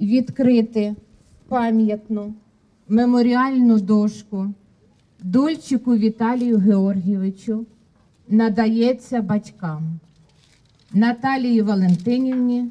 відкрити пам'ятну меморіальну дошку Дольчику Віталію Георгійовичу надається батькам Наталії Валентинівні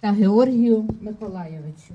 та Георгію Миколайовичу.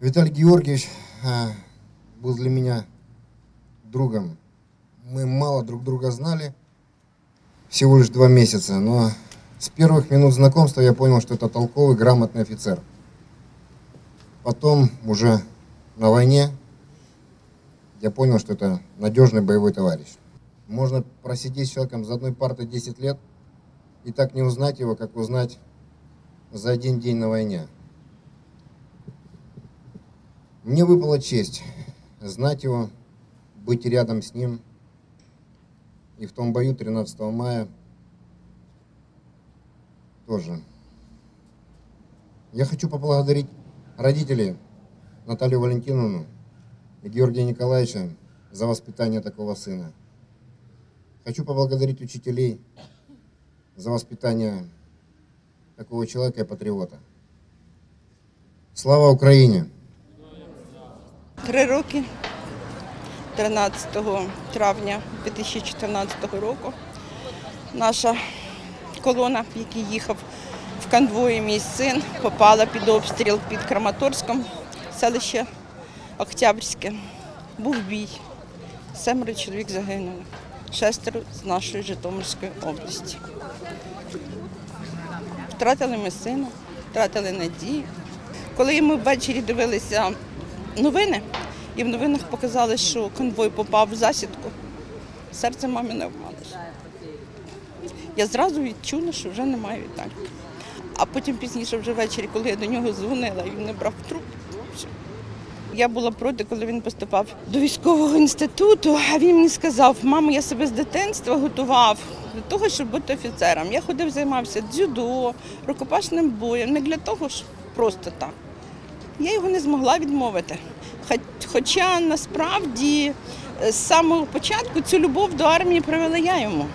Виталий Георгиевич а, был для меня другом. Мы мало друг друга знали, всего лишь два месяца, но с первых минут знакомства я понял, что это толковый, грамотный офицер. Потом, уже на войне, я понял, что это надежный боевой товарищ. Можно просидеть с человеком за одной партой 10 лет и так не узнать его, как узнать за один день на войне. Мне выпала честь знать его, быть рядом с ним. И в том бою 13 мая тоже. Я хочу поблагодарить родителей Наталью Валентиновну и Георгия Николаевича за воспитание такого сына. Хочу поблагодарить учителей за воспитание такого человека и патриота. Слава Украине! Три роки 13 травня 2014 року наша колона, в якій їхав в конвої мій син, попала під обстріл під Краматорськом, селище Октябрьське. Був бій. Семеро чоловік загинули, шестеро з нашої Житомирської області. Втратили ми сина, втратили надію. Коли ми ввечері дивилися новини, і в новинах показали, що конвой попав в засідку, серце мамі не вмалося. Я зразу відчула, що вже немає Віталька. А потім пізніше, вже ввечері, коли я до нього дзвонила, він не брав трубку. Я була проти, коли він поступав до військового інституту, а він мені сказав, мамо, я себе з дитинства готував для того, щоб бути офіцером. Я ходив, займався дзюдо, рукопашним боєм, не для того, щоб просто так. Я його не змогла відмовити. Хоча насправді е, з самого початку цю любов до армії привела я йому.